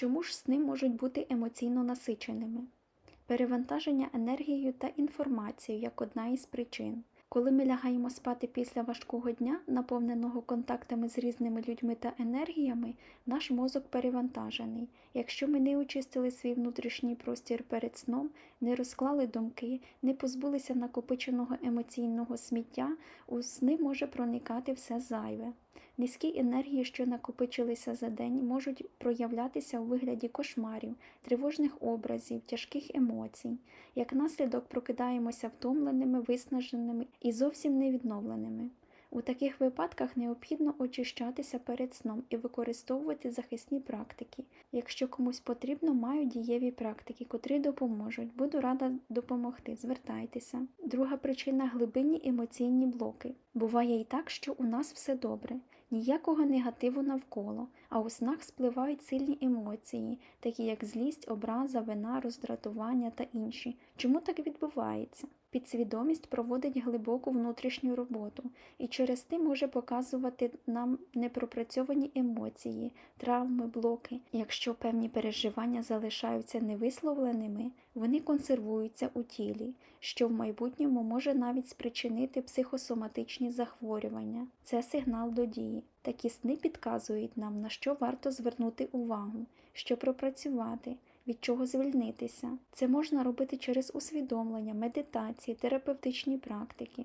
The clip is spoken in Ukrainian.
Чому ж сни можуть бути емоційно насиченими? Перевантаження енергією та інформацією як одна із причин. Коли ми лягаємо спати після важкого дня, наповненого контактами з різними людьми та енергіями, наш мозок перевантажений. Якщо ми не очистили свій внутрішній простір перед сном, не розклали думки, не позбулися накопиченого емоційного сміття, у сни може проникати все зайве. Низькі енергії, що накопичилися за день, можуть проявлятися у вигляді кошмарів, тривожних образів, тяжких емоцій. Як наслідок прокидаємося втомленими, виснаженими і зовсім невідновленими. У таких випадках необхідно очищатися перед сном і використовувати захисні практики. Якщо комусь потрібно, маю дієві практики, котрі допоможуть. Буду рада допомогти. Звертайтеся. Друга причина глибинні емоційні блоки. Буває і так, що у нас все добре, ніякого негативу навколо, а у снах спливають сильні емоції, такі як злість, образа, вина, роздратування та інші. Чому так відбувається? Підсвідомість проводить глибоку внутрішню роботу і через те може показувати нам непропрацьовані емоції, травми, блоки. Якщо певні переживання залишаються невисловленими, вони консервуються у тілі, що в майбутньому може навіть спричинити психосоматичні захворювання. Це сигнал до дії. Такі сни підказують нам, на що варто звернути увагу, що пропрацювати, від чого звільнитися. Це можна робити через усвідомлення, медитації, терапевтичні практики.